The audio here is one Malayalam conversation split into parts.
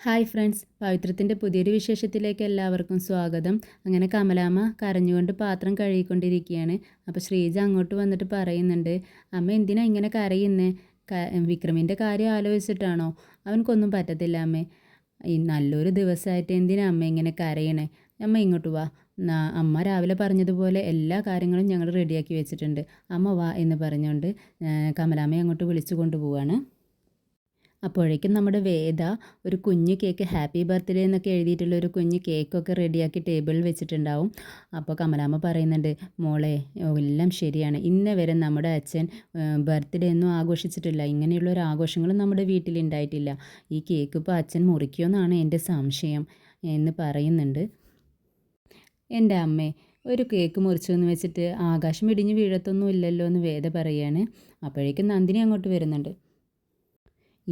ഹായ് ഫ്രണ്ട്സ് പവിത്രത്തിന്റെ പുതിയൊരു വിശേഷത്തിലേക്ക് എല്ലാവർക്കും സ്വാഗതം. അങ്ങനെ കമലാമ്മ കരഞ്ഞുകൊണ്ട് പാത്രം കഴുകിക്കൊണ്ടിരിക്കുകയാണ്. അപ്പോൾ ശ്രീജ അങ്ങോട്ട് വന്നിട്ട് പറയുന്നുണ്ട് അമ്മ എന്തിനാ ഇങ്ങനെ കരയുന്നേ? വിക്രമിന്റെ കാര്യം ആലോചിച്ചിട്ടാണോ? അവനക്കൊന്നും പറ്റത്തില്ല അമ്മേ. ഈ നല്ലൊരു ദിവസമായിട്ട് എന്തിനാ അമ്മ ഇങ്ങനെ കരയണേ? അമ്മ ഇങ്ങോട്ട് വാ. അമ്മ രാവിലെ പറഞ്ഞതുപോലെ എല്ലാ കാര്യങ്ങളും ഞങ്ങൾ റെഡിയാക്കി വെച്ചിട്ടുണ്ട്. അമ്മ വാ എന്ന് പറഞ്ഞുകൊണ്ട് കമലാമ്മയെ അങ്ങോട്ട് വിളിച്ചു കൊണ്ടുപോവാണ്. അപ്പോഴേക്കും നമ്മുടെ വേദ ഒരു കുഞ്ഞു കേക്ക് ഹാപ്പി ബർത്ത്ഡേ എന്നൊക്കെ എഴുതിയിട്ടുള്ള ഒരു കുഞ്ഞു കേക്കൊക്കെ റെഡിയാക്കി ടേബിളിൽ വെച്ചിട്ടുണ്ടാവും. അപ്പോൾ കമലാമ്മ പറയുന്നുണ്ട് മോളെ എല്ലാം ശരിയാണ്. ഇന്ന വരെ നമ്മുടെ അച്ഛൻ ബർത്ത്ഡേ ഒന്നും ആഘോഷിച്ചിട്ടില്ല. ഇങ്ങനെയുള്ള ഒരു ആഘോഷങ്ങളും നമ്മുടെ വീട്ടിൽ ഉണ്ടായിട്ടില്ല ഈ കേക്ക് ഇപ്പോൾ അച്ഛൻ മുറിക്കുമെന്നാണ് എന്റെ സംശയം എന്ന് പറയുന്നുണ്ട്. എന്റെ അമ്മേ ഒരു കേക്ക് മുറിച്ചു എന്ന് വെച്ചിട്ട് ആകാശം ഇടിഞ്ഞ് വീഴത്തൊന്നും ഇല്ലല്ലോ എന്ന് വേദ പറയാണ്. അപ്പോഴേക്കും നന്ദിനി അങ്ങോട്ട് വരുന്നുണ്ട്.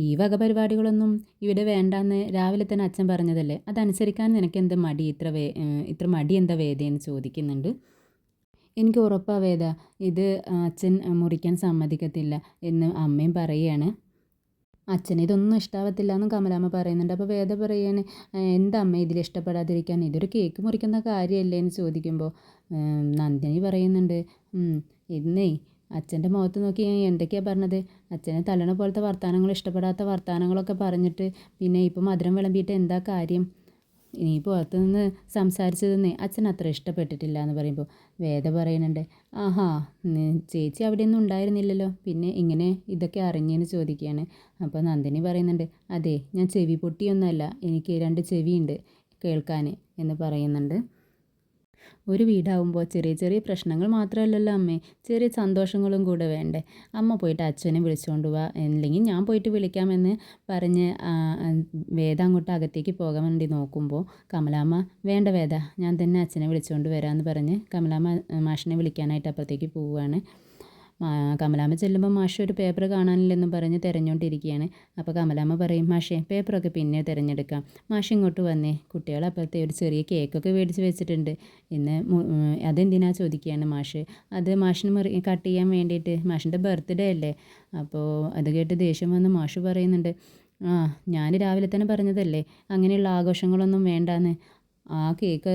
ഈ വക പരിപാടികളൊന്നും ഇവിടെ വേണ്ടാന്ന് രാവിലെ തന്നെ അച്ഛൻ പറഞ്ഞതല്ലേ? അതനുസരിക്കാൻ നിനക്ക് എന്ത് മടി? ഇത്ര വേ ഇത്ര മടി എന്താ വേദയെന്ന് ചോദിക്കുന്നുണ്ട്. എനിക്ക് ഉറപ്പാണ് വേദ ഇത് അച്ഛൻ മുറിക്കാൻ സമ്മതിക്കത്തില്ല എന്ന് അമ്മയും പറയുകയാണ് അച്ഛന് ഇതൊന്നും ഇഷ്ടാവത്തില്ല എന്നും കമലാമ്മ പറയുന്നുണ്ട്. അപ്പോൾ വേദ പറയാണ് എന്താ അമ്മ ഇതിൽ ഇഷ്ടപ്പെടാതിരിക്കാൻ? ഇതൊരു കേക്ക് മുറിക്കുന്ന കാര്യമല്ലേ എന്ന് ചോദിക്കുമ്പോൾ നന്ദിനി പറയുന്നുണ്ട്. ഇന്നേ അച്ഛന്റെ മുഖത്ത് നോക്കി ഞാൻ എന്തൊക്കെയാണ് പറഞ്ഞത്? അച്ഛനെ തള്ളണ പോലത്തെ വർത്തമാനങ്ങൾ ഇഷ്ടപ്പെടാത്ത വർത്തമാനങ്ങളൊക്കെ പറഞ്ഞിട്ട് പിന്നെ ഇപ്പോൾ മധുരം വിളമ്പിയിട്ട് എന്താ കാര്യം? ഇനി പുറത്ത് നിന്ന് സംസാരിച്ചതെന്നേ അച്ഛൻ അത്ര ഇഷ്ടപ്പെട്ടിട്ടില്ല എന്ന് പറയുമ്പോൾ വേദ പറയുന്നുണ്ട് ആഹാ ചേച്ചി അവിടെയൊന്നും ഉണ്ടായിരുന്നില്ലല്ലോ. പിന്നെ ഇങ്ങനെ ഇതൊക്കെ അറിഞ്ഞെന്ന് ചോദിക്കുകയാണ്. അപ്പോൾ നന്ദിനി പറയുന്നുണ്ട് അതെ ഞാൻ ചെവി പൊട്ടിയൊന്നുമല്ല എനിക്ക് രണ്ട് ചെവിയുണ്ട് കേൾക്കാൻ എന്ന് പറയുന്നുണ്ട്. ഒരു വീടാവുമ്പോൾ ചെറിയ ചെറിയ പ്രശ്നങ്ങൾ മാത്രമല്ലല്ലോ അമ്മേ. ചെറിയ സന്തോഷങ്ങളും കൂടെ വേണ്ടേ. അമ്മ പോയിട്ട് അച്ഛനെ വിളിച്ചുകൊണ്ട് പോവാ അല്ലെങ്കിൽ ഞാൻ പോയിട്ട് വിളിക്കാമെന്ന് പറഞ്ഞ് വേദ അങ്ങോട്ട് അകത്തേക്ക് പോകാൻ വേണ്ടി നോക്കുമ്പോൾ കമലാമ്മ വേണ്ട വേദ ഞാൻ തന്നെ അച്ഛനെ വിളിച്ചുകൊണ്ട് വരാമെന്ന് പറഞ്ഞ് കമലാമ്മ മാഷിനെ വിളിക്കാനായിട്ട് അപ്പുറത്തേക്ക് പോവുകയാണ് കമലാമ്മ ചെല്ലുമ്പോൾ മാഷ് ഒരു പേപ്പർ കാണാനില്ലെന്നും പറഞ്ഞ് തിരഞ്ഞുകൊണ്ടിരിക്കുകയാണ് അപ്പോൾ കമലാമ്മ പറയും മാഷേ പേപ്പറൊക്കെ പിന്നെ തിരഞ്ഞെടുക്കാം. മാഷ് ഇങ്ങോട്ട് വന്നേ. കുട്ടികൾ അപ്പോഴത്തെ ഒരു ചെറിയ കേക്കൊക്കെ മേടിച്ച് വെച്ചിട്ടുണ്ട്. ഇന്ന് അതെന്തിനാ ചോദിക്കുകയാണ് മാഷ്? അത് മാഷിന് മുറി കട്ട് ചെയ്യാൻ വേണ്ടിയിട്ട്. മാഷിന്റെ ബർത്ത്ഡേ അല്ലേ? അപ്പോൾ അത് കേട്ട് ദേഷ്യം വന്ന് മാഷ് പറയുന്നുണ്ട് ആ ഞാൻ രാവിലെ തന്നെ പറഞ്ഞതല്ലേ? അങ്ങനെയുള്ള ആഘോഷങ്ങളൊന്നും വേണ്ടാന്ന്. ആ കേക്ക്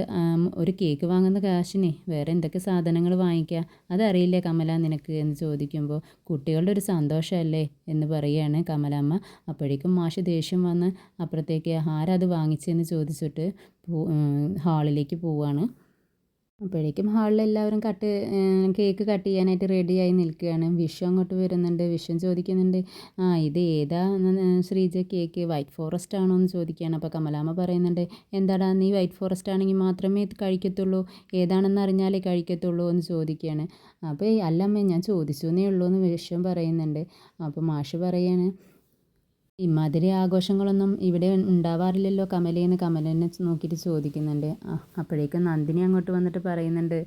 ഒരു കേക്ക് വാങ്ങുന്ന കാശിനെ വേറെ എന്തൊക്കെ സാധനങ്ങൾ വാങ്ങിക്കുക അതറിയില്ലേ കമല നിനക്ക് എന്ന് ചോദിക്കുമ്പോൾ കുട്ടികളുടെ ഒരു സന്തോഷമല്ലേ എന്ന് പറയുകയാണ് കമലമ്മ. അപ്പോഴേക്കും മാഷ് ദേഷ്യം വന്ന് അപ്പുറത്തേക്ക് ആരാ വാങ്ങിച്ചെന്ന് ചോദിച്ചിട്ട് ഹാളിലേക്ക് പോവുകയാണ് അപ്പോഴേക്കും ഹാളിൽ എല്ലാവരും കട്ട് കേക്ക് കട്ട് ചെയ്യാനായിട്ട് റെഡിയായി നിൽക്കുകയാണ്. വിഷു അങ്ങോട്ട് വരുന്നുണ്ട്. വിഷു ചോദിക്കുന്നുണ്ട്. ആ ഇത് ഏതാ? ശ്രീജ കേക്ക് വൈറ്റ് ഫോറസ്റ്റ് ആണോ എന്ന് ചോദിക്കുകയാണ്. അപ്പോൾ കമലാമ്മ പറയുന്നുണ്ട് എന്താടാ നീ വൈറ്റ് ഫോറസ്റ്റ് ആണെങ്കിൽ മാത്രമേ കഴിക്കത്തുള്ളൂ. ഏതാണെന്ന് അറിഞ്ഞാലേ കഴിക്കത്തുള്ളൂ എന്ന് ചോദിക്കുകയാണ്. അപ്പോൾ അല്ലമ്മേ ഞാൻ ചോദിച്ചു എന്നേ ഉള്ളൂ എന്ന് വിഷം പറയുന്നുണ്ട്. അപ്പോൾ മാഷ് പറയാണ് ഇമ്മാതിരി ആഘോഷങ്ങളൊന്നും ഇവിടെ ഉണ്ടാവാറില്ലല്ലോ. കമലേന്ന് കമലനെ നോക്കിയിട്ട് ചോദിക്കുന്നുണ്ട്. അപ്പോഴേക്കും നന്ദിനി അങ്ങോട്ട് വന്നിട്ട് പറയുന്നുണ്ട്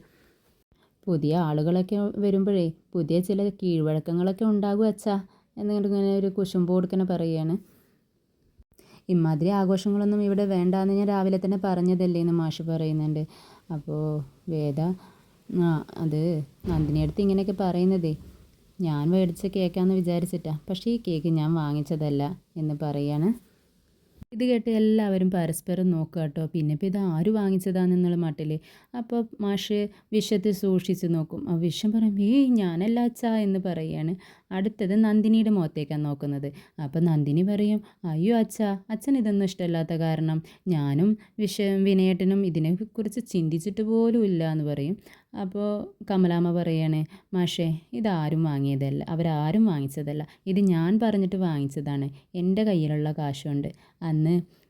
പുതിയ ആളുകളൊക്കെ വരുമ്പോഴേ പുതിയ ചില കീഴ്വഴക്കങ്ങളൊക്കെ ഉണ്ടാകും അച്ഛാ എന്നിങ്ങനെ ഇങ്ങനെ ഒരു കുശുമ്പ് കൊടുക്കണ പറയുകയാണ്. ഇമ്മാതിരി ആഘോഷങ്ങളൊന്നും ഇവിടെ വേണ്ടാന്ന് ഞാൻ രാവിലെ തന്നെ പറഞ്ഞതല്ലേ എന്ന് മാഷ് പറയുന്നുണ്ട്. അപ്പോൾ വേദ ആ അത് നന്ദിനിയടുത്ത് ഇങ്ങനെയൊക്കെ പറയുന്നതേ ഞാൻ മേടിച്ച കേക്കാന്ന് വിചാരിച്ചിട്ടാ. പക്ഷേ ഈ കേക്ക് ഞാൻ വാങ്ങിച്ചതല്ല എന്ന് പറയാണ്. ഇത് കേട്ട് എല്ലാവരും പരസ്പരം നോക്കുക കേട്ടോ. പിന്നെ ഇപ്പോൾ ഇത് ആര് വാങ്ങിച്ചതാണെന്നുള്ള മട്ടിൽ അപ്പോൾ മാഷ് വിഷത്തിൽ സൂക്ഷിച്ച് നോക്കും. ആ വിഷം പറയും ഏയ് ഞാനല്ല അച്ഛാ എന്ന് പറയുകയാണ് അടുത്തത് നന്ദിനിയുടെ മുഖത്തേക്കാണ് നോക്കുന്നത്. അപ്പം നന്ദിനി പറയും അയ്യോ അച്ഛ അച്ഛൻ ഇതൊന്നും ഇഷ്ടമല്ലാത്ത കാരണം. ഞാനും വിഷയം വിനയേട്ടനും ഇതിനെക്കുറിച്ച് ചിന്തിച്ചിട്ട് പോലും ഇല്ല എന്ന് പറയും. അപ്പോൾ കമലാമ്മ പറയാണ് മാഷേ ഇതാരും വാങ്ങിയതല്ല അവരാരും വാങ്ങിച്ചതല്ല. ഇത് ഞാൻ പറഞ്ഞിട്ട് വാങ്ങിച്ചതാണ്. എന്റെ കയ്യിലുള്ള കാശുണ്ട്. അന്ന്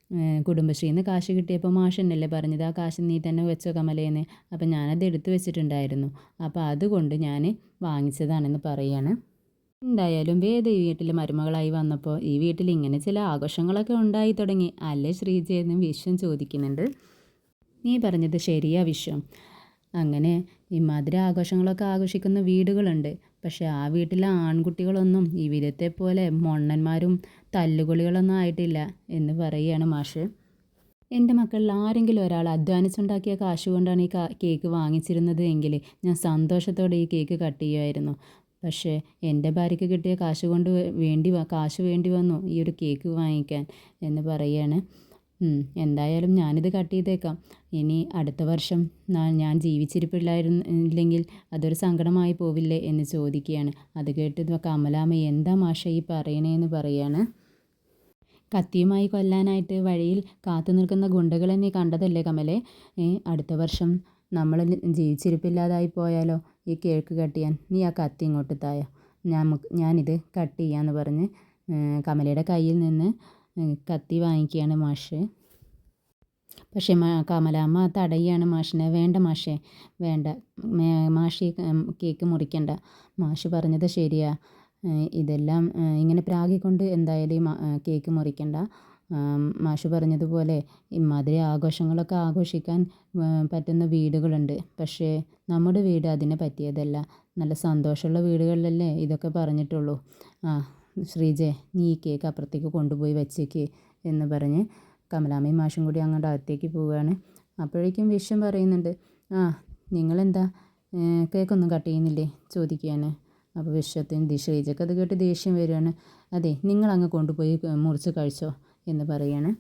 കുടുംബശ്രീന്ന് കാശ് കിട്ടിയപ്പോൾ മാഷന്നല്ലേ പറഞ്ഞത്? ആ കാശ് നീ തന്നെ വെച്ചോ കമലേന്ന്. അപ്പം ഞാനത് എടുത്തു വെച്ചിട്ടുണ്ടായിരുന്നു. അപ്പോൾ അതുകൊണ്ട് ഞാൻ വാങ്ങിച്ചതാണെന്ന് പറയാണ്. എന്തായാലും വേദ ഈ വീട്ടിൽ മരുമകളായി വന്നപ്പോൾ ഈ വീട്ടിൽ ഇങ്ങനെ ചില ആഘോഷങ്ങളൊക്കെ ഉണ്ടായി തുടങ്ങി. അല്ലേ ശ്രീജയെന്ന് വിശ്വം ചോദിക്കുന്നുണ്ട്. നീ പറഞ്ഞത് ശരിയാ വിശ്വം. അങ്ങനെ ഇമാതിരി ആഘോഷങ്ങളൊക്കെ ആഘോഷിക്കുന്ന വീടുകളുണ്ട്. പക്ഷേ ആ വീട്ടിലെ ആൺകുട്ടികളൊന്നും ഇവിടത്തെ പോലെ മൊണ്ണന്മാരും തല്ലുകൊളികളൊന്നും ആയിട്ടില്ല എന്ന് പറയുകയാണ് മാഷ്. എന്റെ മക്കളിൽ ആരെങ്കിലും ഒരാൾ അധ്വാനിച്ചുണ്ടാക്കിയ കാശ് കൊണ്ടാണ് ഈ കേക്ക് വാങ്ങിച്ചിരുന്നത് എങ്കിൽ ഞാൻ സന്തോഷത്തോടെ ഈ കേക്ക് കട്ട് ചെയ്യുമായിരുന്നു പക്ഷേ എന്റെ ഭാര്യയ്ക്ക് കിട്ടിയ കാശ് കൊണ്ട് വേണ്ടി കാശ് വേണ്ടി വന്നു ഈ ഒരു കേക്ക് വാങ്ങിക്കാൻ എന്ന് പറയാണ് എന്തായാലും ഞാനിത് കട്ട് ചെയ്തേക്കാം. ഇനി അടുത്ത വർഷം ഞാൻ ജീവിച്ചിരിപ്പില്ലായിരുന്നു ഇല്ലെങ്കിൽ അതൊരു സങ്കടമായി പോവില്ലേ എന്ന് ചോദിക്കുകയാണ്. അത് കേട്ട് കമലാമ്മ എന്താ മാഷ ഈ പറയണേന്ന് പറയാണ് കത്തിയുമായി കൊല്ലാനായിട്ട് വഴിയിൽ കാത്തു നിൽക്കുന്ന ഗുണ്ടകളെ നീ കണ്ടതല്ലേ കമലെ? അടുത്ത വർഷം നമ്മൾ ജീവിച്ചിരിപ്പില്ലാതായി പോയാലോ? ഈ കേക്ക് കട്ട് ചെയ്യാൻ. നീ ആ കത്തി ഇങ്ങോട്ട് തായ ഞാൻ ഞാനിത് കട്ട് ചെയ്യാമെന്ന് പറഞ്ഞ് കമലയുടെ കയ്യിൽ നിന്ന് കത്തി വാങ്ങിക്കുകയാണ് മാഷ്. പക്ഷേ കമലാമ്മ തടയുകയാണ് മാഷിനെ. വേണ്ട മാഷേ വേണ്ട. മാഷി കേക്ക് മുറിക്കണ്ട. മാഷ് പറഞ്ഞത് ശരിയാ. ഇതെല്ലാം ഇങ്ങനെ പ്രാഗിക്കൊണ്ട് എന്തായാലും കേക്ക് മുറിക്കണ്ട. മാഷ് പറഞ്ഞതുപോലെ ഇമ്മാതിരി ആഘോഷങ്ങളൊക്കെ ആഘോഷിക്കാൻ പറ്റുന്ന വീടുകളുണ്ട്. പക്ഷേ നമ്മുടെ വീട് അതിന് പറ്റിയതല്ല. നല്ല സന്തോഷമുള്ള വീടുകളിലല്ലേ ഇതൊക്കെ പറഞ്ഞിട്ടുള്ളൂ. ആ ശ്രീജെ നീ ഈ കേക്ക് അപ്പുറത്തേക്ക് കൊണ്ടുപോയി വെച്ചേക്ക് എന്ന് പറഞ്ഞ് കമലാമ്മയും മാഷും കൂടി അങ്ങോട്ട് അകത്തേക്ക് പോവുകയാണ്. അപ്പോഴേക്കും വിഷം പറയുന്നുണ്ട് ആ നിങ്ങളെന്താ? കേക്കൊന്നും കട്ട് ചെയ്യുന്നില്ലേ? ചോദിക്കുകയാണ്. അപ്പോൾ വിശ്വത്തിന് ശ്രീജയ്ക്ക് അത് കേട്ട് ദേഷ്യം വരികയാണ് അതെ നിങ്ങളങ്ങ് കൊണ്ടുപോയി മുറിച്ച് കഴിച്ചോ. എന്ന് പറയാണ്.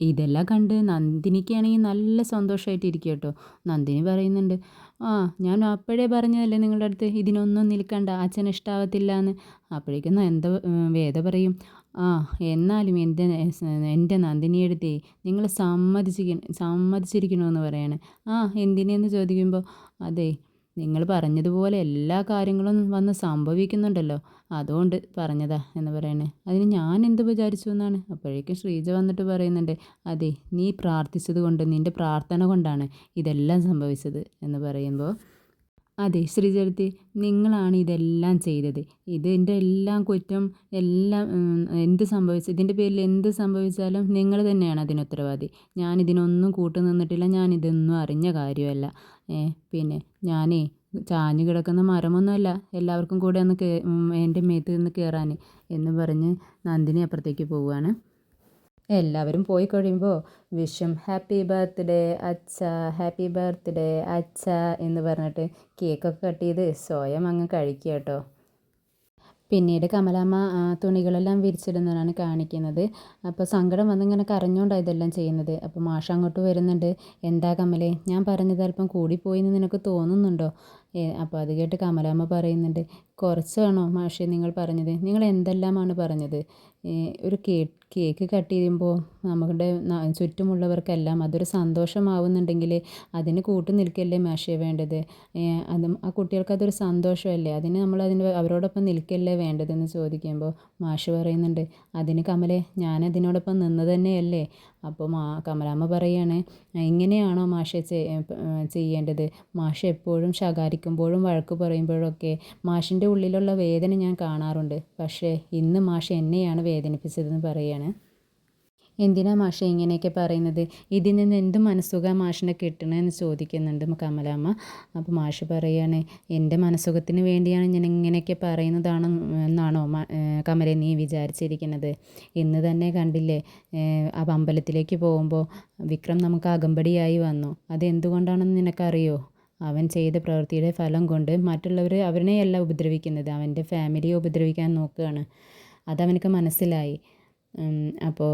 ഇതെല്ലാം കണ്ട് നന്ദിനിക്കാണെങ്കിൽ നല്ല സന്തോഷമായിട്ട് ഇരിക്കുക കേട്ടോ നന്ദിനി പറയുന്നുണ്ട് ആ ഞാൻ അപ്പോഴേ പറഞ്ഞതല്ലേ നിങ്ങളുടെ അടുത്ത്? ഇതിനൊന്നും നിൽക്കണ്ട അച്ഛൻ ഇഷ്ടാവത്തില്ല എന്ന് അപ്പോഴേക്കും എന്താ വേദ പറയും ആ എന്നാലും എന്റെ എന്റെ നന്ദിനിയെടുത്തേ നിങ്ങൾ സമ്മതിച്ചിരിക്കണം സമ്മതിച്ചിരിക്കണമെന്ന് പറയാണ്. ആ എന്തിനെന്ന് ചോദിക്കുമ്പോൾ അതെ നിങ്ങൾ പറഞ്ഞതുപോലെ എല്ലാ കാര്യങ്ങളും വന്ന് സംഭവിക്കുന്നുണ്ടല്ലോ. അതുകൊണ്ട് പറഞ്ഞതാ എന്ന് പറയണേ. അതിന് ഞാൻ എന്ത് വിചാരിച്ചു എന്നാണ്? അപ്പോഴേക്കും ശ്രീജ വന്നിട്ട് പറയുന്നുണ്ട് അതെ നീ പ്രാർത്ഥിച്ചത് കൊണ്ട് നിന്റെ പ്രാർത്ഥന കൊണ്ടാണ് ഇതെല്ലാം സംഭവിച്ചത് എന്ന് പറയുമ്പോൾ അതെ ശ്രീചരിത്തി നിങ്ങളാണ് ഇതെല്ലാം ചെയ്തത്. ഇതിന്റെ എല്ലാം കുറ്റം എല്ലാം എന്ത് സംഭവിച്ചു ഇതിന്റെ പേരിൽ എന്ത് സംഭവിച്ചാലും നിങ്ങൾ തന്നെയാണ് അതിന് ഉത്തരവാദി. ഞാൻ ഇതിനൊന്നും കൂട്ടു നിന്നിട്ടില്ല ഞാൻ ഇതൊന്നും അറിഞ്ഞ കാര്യമല്ല. പിന്നെ ഞാനേ ചാഞ്ഞു കിടക്കുന്ന മരമൊന്നുമല്ല എല്ലാവർക്കും കൂടെ ഒന്ന് കേ എന്റെ മേത്ത് നിന്ന് കയറാൻ എന്ന് പറഞ്ഞ് നന്ദിനി അപ്പുറത്തേക്ക് പോവുകയാണ്. എല്ലാവരും പോയി കഴിയുമ്പോൾ വിഷം ഹാപ്പി ബർത്ത്ഡേ അച്ഛ ഹാപ്പി ബർത്ത്ഡേ അച്ഛ എന്ന് പറഞ്ഞിട്ട് കേക്കൊക്കെ കട്ട് ചെയ്ത് സ്വയം അങ്ങ് കഴിക്കുക കേട്ടോ. പിന്നീട് കമലാമ്മ തുണികളെല്ലാം വിരിച്ചിടുന്നതാണ് കാണിക്കുന്നത്. അപ്പോൾ സങ്കടം വന്നിങ്ങനെ കരഞ്ഞുകൊണ്ടാണ് ഇതെല്ലാം ചെയ്യുന്നത്. അപ്പോൾ മാഷ അങ്ങോട്ട് വരുന്നുണ്ട്. എന്താ കമലേ ഞാൻ പറഞ്ഞത് അല്പം കൂടിപ്പോയി എന്ന് നിനക്ക് തോന്നുന്നുണ്ടോ? അപ്പോൾ അത് കേട്ട് കമലാമ്മ പറയുന്നുണ്ട് കുറച്ചാണോ മാഷെ നിങ്ങൾ പറഞ്ഞത്? നിങ്ങൾ എന്തെല്ലാമാണ് പറഞ്ഞത്? ഒരു കേക്ക് കേക്ക് കട്ട് ചെയ്യുമ്പോൾ നമ്മുടെ ചുറ്റുമുള്ളവർക്കെല്ലാം അതൊരു സന്തോഷമാവുന്നുണ്ടെങ്കിൽ അതിന് കൂട്ടു നിൽക്കല്ലേ മാഷേ വേണ്ടത്? അത് ആ കുട്ടികൾക്ക് അതൊരു സന്തോഷമല്ലേ? അതിന് നമ്മൾ അതിന് അവരോടൊപ്പം നിൽക്കല്ലേ വേണ്ടതെന്ന് ചോദിക്കുമ്പോൾ മാഷ് പറയുന്നുണ്ട് അതിന് കമലെ ഞാൻ അതിനോടൊപ്പം നിന്ന് തന്നെയല്ലേ? അപ്പോൾ മാ കമലാമ്മ പറയാണ് ഇങ്ങനെയാണോ മാഷെ ചെയ്യേണ്ടത്? മാഷ് എപ്പോഴും ശകാരിക്കുമ്പോഴും വഴക്ക് പറയുമ്പോഴൊക്കെ മാഷിന്റെ ഉള്ളിലുള്ള വേദന ഞാൻ കാണാറുണ്ട്. പക്ഷേ ഇന്ന് മാഷ് എന്നെയാണ് വേദനിപ്പിച്ചതെന്ന് പറയുകയാണ് എന്തിനാ മാഷ ഇങ്ങനെയൊക്കെ പറയുന്നത്? ഇതിൽ നിന്ന് എന്ത് മനസ്സുഖ മാഷിനെ കിട്ടണമെന്ന് ചോദിക്കുന്നുണ്ട് കമലാമ്മ. അപ്പോൾ മാഷ് പറയുകയാണ് എന്റെ മനസ്സുഖത്തിന് വേണ്ടിയാണ് ഞാൻ ഇങ്ങനെയൊക്കെ പറയുന്നതാണ് എന്നാണോ കമലെ നീ വിചാരിച്ചിരിക്കുന്നത്? ഇന്ന് തന്നെ കണ്ടില്ലേ ആ അമ്പലത്തിലേക്ക് പോകുമ്പോൾ വിക്രം നമുക്ക് അകമ്പടിയായി വന്നു. അതെന്തുകൊണ്ടാണെന്ന് നിനക്കറിയോ? അവൻ ചെയ്ത പ്രവൃത്തിയുടെ ഫലം കൊണ്ട് മറ്റുള്ളവർ അവനെയല്ല ഉപദ്രവിക്കുന്നത്. അവന്റെ ഫാമിലിയെ ഉപദ്രവിക്കാൻ നോക്കുകയാണ്. അതവനക്ക് മനസ്സിലായി. അപ്പോൾ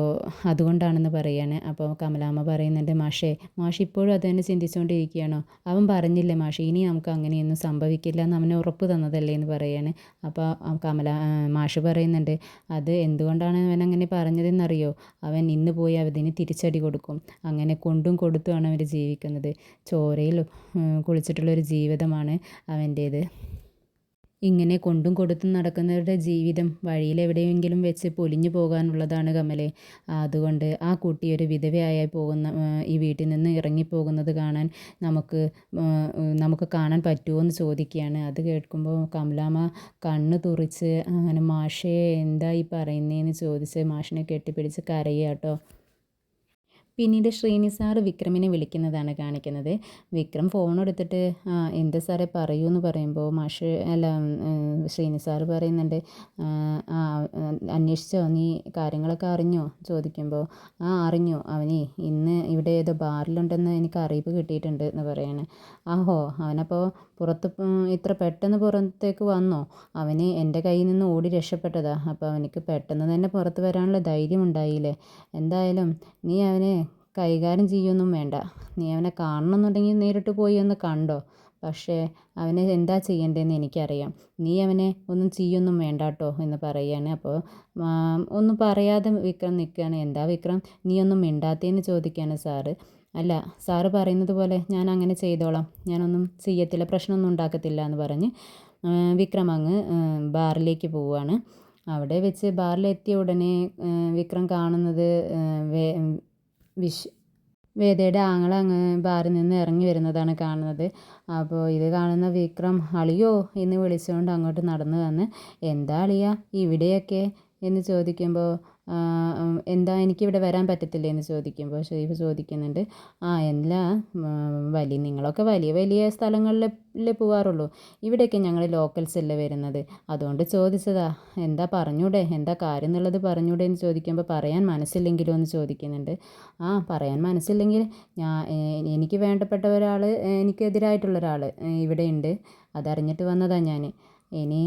അതുകൊണ്ടാണെന്ന് പറയാണ്. അപ്പോൾ കമലാമ്മ പറയുന്നുണ്ട് മാഷേ മാഷ് ഇപ്പോഴും അത് തന്നെ ചിന്തിച്ചുകൊണ്ടിരിക്കുകയാണോ അവൻ പറഞ്ഞില്ലേ മാഷ് ഇനി നമുക്ക് അങ്ങനെയൊന്നും സംഭവിക്കില്ല എന്ന് അവനെ ഉറപ്പ് തന്നതല്ലേ എന്ന് പറയാണ്. അപ്പോൾ കമല മാഷ് പറയുന്നുണ്ട് അത് എന്തുകൊണ്ടാണ് അവൻ അങ്ങനെ പറഞ്ഞതെന്നറിയോ? അവൻ ഇന്ന് പോയി അവതിന് തിരിച്ചടി കൊടുക്കും. അങ്ങനെ കൊണ്ടും കൊടുത്തുമാണ് അവർ ജീവിക്കുന്നത്. ചോരയിൽ കുളിച്ചിട്ടുള്ളൊരു ജീവിതമാണ് അവന്റേത്. ഇങ്ങനെ കൊണ്ടും കൊടുത്തും നടക്കുന്നവരുടെ ജീവിതം വഴിയിൽ എവിടെയെങ്കിലും വെച്ച് പൊലിഞ്ഞു പോകാനുള്ളതാണ് കമലെ. അതുകൊണ്ട് ആ കുട്ടി ഒരു വിധവയായി പോകുന്ന ഈ വീട്ടിൽ നിന്ന് ഇറങ്ങിപ്പോകുന്നത് കാണാൻ നമുക്ക് നമുക്ക് കാണാൻ പറ്റുമോ എന്ന് ചോദിക്കുകയാണ്. അത് കേൾക്കുമ്പോൾ കമലാമ്മ കണ്ണ് തുറിച്ച് അങ്ങനെ മാഷേ എന്താ ഈ പറയുന്നതെന്ന് ചോദിച്ച് മാഷിനെ കെട്ടിപ്പിടിച്ച് കരയുക കേട്ടോ. പിന്നീട് ശ്രീനി സാറ് വിക്രമിനെ വിളിക്കുന്നതാണ് കാണിക്കുന്നത്. വിക്രം ഫോൺ എടുത്തിട്ട് എന്താ സാറേ പറയൂ എന്ന് പറയുമ്പോൾ മാഷ് അല്ല ശ്രീനി സാറ് പറയുന്നുണ്ട് ആ അന്വേഷിച്ചോ നീ കാര്യങ്ങളൊക്കെ അറിഞ്ഞോ? ചോദിക്കുമ്പോൾ ആ അറിഞ്ഞു. അവനെ ഇന്ന് ഇവിടെ ഏതോ ബാറിലുണ്ടെന്ന് എനിക്ക് അറിയിപ്പ് കിട്ടിയിട്ടുണ്ട് എന്ന് പറയാണ്. ആഹോ അവനപ്പോൾ പുറത്ത് ഇത്ര പെട്ടെന്ന് പുറത്തേക്ക് വന്നോ? അവന് എന്റെ കയ്യിൽ നിന്ന് ഓടി രക്ഷപ്പെട്ടതാ. അപ്പോൾ അവനക്ക് പെട്ടെന്ന് തന്നെ പുറത്ത് വരാനുള്ള ധൈര്യം ഉണ്ടായില്ലേ? എന്തായാലും നീ അവനെ കൈകാര്യം ചെയ്യൊന്നും വേണ്ട. നീ അവനെ കാണണമെന്നുണ്ടെങ്കിൽ നേരിട്ട് പോയി ഒന്ന് കണ്ടോ? പക്ഷേ അവനെ എന്താ ചെയ്യേണ്ടതെന്ന് എനിക്കറിയാം. നീ അവനെ ഒന്നും ചെയ്യൊന്നും വേണ്ട കേട്ടോ എന്ന് പറയുകയാണ്. അപ്പോൾ ഒന്നും പറയാതെ വിക്രം നിൽക്കുകയാണ്. എന്താ വിക്രം? നീ ഒന്നും മിണ്ടാത്തേന്ന് ചോദിക്കുകയാണ് സാറ്. അല്ല സാറ് പറയുന്നത് പോലെ ഞാൻ അങ്ങനെ ചെയ്തോളാം. ഞാനൊന്നും ചെയ്യത്തില്ല പ്രശ്നമൊന്നും ഉണ്ടാക്കത്തില്ല എന്ന് പറഞ്ഞ് വിക്രം അങ്ങ് ബാറിലേക്ക് പോവുകയാണ്. അവിടെ വെച്ച് ബാറിലെത്തിയ ഉടനെ വിക്രം കാണുന്നത് വിഷ് വേദയുടെ ആങ്ങള അങ്ങ് ബാറിൽ നിന്ന് ഇറങ്ങി വരുന്നതാണ് കാണുന്നത്. അപ്പോൾ ഇത് കാണുന്ന വിക്രം അളിയോ എന്ന് വിളിച്ചുകൊണ്ട് അങ്ങോട്ട് നടന്നു വന്ന് എന്താ അളിയ ഇവിടെയൊക്കെ എന്ന് ചോദിക്കുമ്പോൾ എന്താ എനിക്കിവിടെ വരാൻ പറ്റത്തില്ലേ എന്ന് ചോദിക്കുമ്പോൾ ഷെരീഫ് ചോദിക്കുന്നുണ്ട് ആ എല്ലാ വലിയ നിങ്ങളൊക്കെ വലിയ വലിയ സ്ഥലങ്ങളിലല്ലേ പോവാറുള്ളൂ. ഇവിടെയൊക്കെ ഞങ്ങൾ ലോക്കൽസല്ലേ വരുന്നത്? അതുകൊണ്ട് ചോദിച്ചതാ എന്താ പറഞ്ഞൂടെ? എന്താ കാര്യം എന്നുള്ളത് പറഞ്ഞൂടെ? എന്ന് ചോദിക്കുമ്പോൾ പറയാൻ മനസ്സില്ലെങ്കിലോ? എന്ന് ചോദിക്കുന്നുണ്ട്. ആ പറയാൻ മനസ്സില്ലെങ്കിൽ ഞാൻ എനിക്ക് വേണ്ടപ്പെട്ട ഒരാൾ എനിക്കെതിരായിട്ടുള്ള ഒരാൾ ഇവിടെയുണ്ട്. അതറിഞ്ഞിട്ട് വന്നതാണ് ഞാൻ ഇനി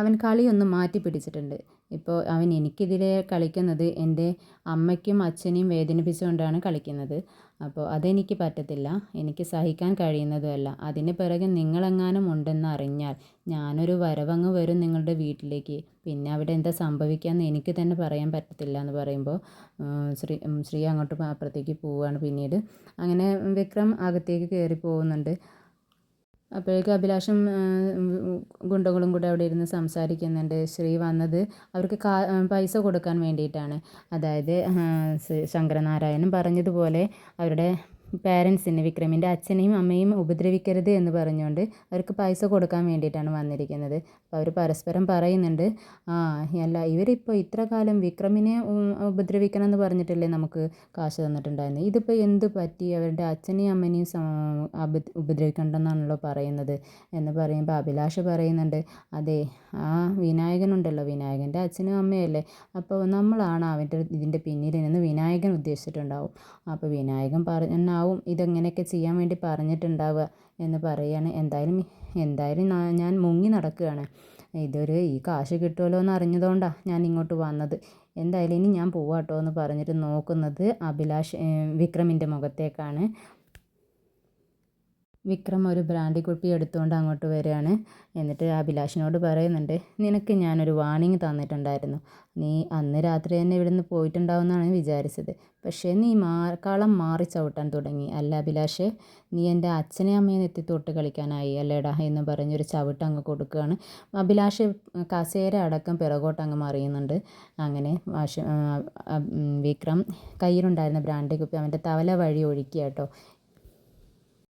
അവൻ കളിയൊന്ന് മാറ്റി പിടിച്ചിട്ടുണ്ട്. ഇപ്പോൾ അവൻ എനിക്കെതിരെ കളിക്കുന്നത് എന്റെ അമ്മയ്ക്കും അച്ഛനെയും വേദനിപ്പിച്ചുകൊണ്ടാണ് കളിക്കുന്നത്. അപ്പോൾ അതെനിക്ക് പറ്റത്തില്ല. എനിക്ക് സഹിക്കാൻ കഴിയുന്നതുമല്ല. അതിന് പിറകെ നിങ്ങളെങ്ങാനും ഉണ്ടെന്ന് അറിഞ്ഞാൽ ഞാനൊരു വരവങ്ങ് വരും നിങ്ങളുടെ വീട്ടിലേക്ക്. പിന്നെ അവിടെ എന്താ സംഭവിക്കാമെന്ന് എനിക്ക് തന്നെ പറയാൻ പറ്റത്തില്ല എന്ന് പറയുമ്പോൾ ശ്രീ ശ്രീ അങ്ങോട്ട് അപ്പുറത്തേക്ക് പോവുകയാണ് പിന്നീട്. അങ്ങനെ വിക്രം അകത്തേക്ക് കയറി പോകുന്നുണ്ട്. അപ്പോഴേക്കും അഭിലാഷും ഗുണ്ടകളും കൂടെ അവിടെ ഇരുന്ന് സംസാരിക്കുന്നുണ്ട്. ശ്രീ വന്നത് അവർക്ക് പൈസ കൊടുക്കാൻ വേണ്ടിയിട്ടാണ്. അതായത് ശങ്കരനാരായണൻ പറഞ്ഞതുപോലെ അവരുടെ പേരൻസിനെ വിക്രമിന്റെ അച്ഛനെയും അമ്മയും ഉപദ്രവിക്കരുത് എന്ന് പറഞ്ഞുകൊണ്ട് അവർക്ക് പൈസ കൊടുക്കാൻ വേണ്ടിയിട്ടാണ് വന്നിരിക്കുന്നത്. അപ്പോൾ അവർ പരസ്പരം പറയുന്നുണ്ട് ആ അല്ല ഇവരിപ്പോൾ ഇത്ര കാലം വിക്രമിനെ ഉപദ്രവിക്കണം എന്ന് പറഞ്ഞിട്ടല്ലേ നമുക്ക് കാശ് തന്നിട്ടുണ്ടായിരുന്നത്. ഇതിപ്പോൾ എന്ത് പറ്റി? അവരുടെ അച്ഛനെയും അമ്മനെയും ഉപദ്രവിക്കണ്ടെന്നാണല്ലോ പറയുന്നത്. എന്ന് പറയുമ്പോൾ അഭിലാഷ് പറയുന്നുണ്ട് അതെ ആ വിനായകനുണ്ടല്ലോ വിനായകന്റെ അച്ഛനും അമ്മയല്ലേ അപ്പോൾ നമ്മളാണ് അവന്റെ ഇതിന്റെ പിന്നിൽ നിന്ന് വിനായകൻ ഉദ്ദേശിച്ചിട്ടുണ്ടാവും. അപ്പോൾ വിനായകൻ പറഞ്ഞാവും ഇതെങ്ങനെയൊക്കെ ചെയ്യാൻ വേണ്ടി പറഞ്ഞിട്ടുണ്ടാവുക എന്ന് പറയുകയാണ് എന്തായാലും എന്തായാലും ഞാൻ മുങ്ങി നടക്കുകയാണ്. ഇതൊരു ഈ കാശ് കിട്ടുമല്ലോ എന്ന് അറിഞ്ഞതുകൊണ്ടാണ് ഞാൻ ഇങ്ങോട്ട് വന്നത്. എന്തായാലും ഇനി ഞാൻ പോവാട്ടോ എന്ന് പറഞ്ഞിട്ട് നോക്കുന്നത് അഭിലാഷ് വിക്രമിന്റെ മുഖത്തേക്കാണ്. വിക്രം ഒരു ബ്രാൻഡി കുപ്പി എടുത്തുകൊണ്ട് അങ്ങോട്ട് വരികയാണ് എന്നിട്ട് അഭിലാഷിനോട് പറയുന്നുണ്ട് നിനക്ക് ഞാനൊരു വാണിംഗ് തന്നിട്ടുണ്ടായിരുന്നു. നീ അന്ന് രാത്രി തന്നെ ഇവിടുന്ന് പോയിട്ടുണ്ടാവുമെന്നാണ് വിചാരിച്ചത്. പക്ഷേ നീ മാ കളം മാറി ചവിട്ടാൻ തുടങ്ങി. അല്ല അഭിലാഷേ നീ എന്റെ അച്ഛനെ അമ്മയെ എത്തി തൊട്ട് കളിക്കാനായി അല്ലേടാ? എന്ന് പറഞ്ഞൊരു ചവിട്ട് അങ്ങ് കൊടുക്കുകയാണ്. അഭിലാഷ് കസേര അടക്കം പിറകോട്ട് അങ്ങ് മറിയുന്നുണ്ട്. അങ്ങനെ വിക്രം കയ്യിലുണ്ടായിരുന്ന ബ്രാൻഡി കുപ്പി അവന്റെ തവല വഴി ഒഴുക്കി കേട്ടോ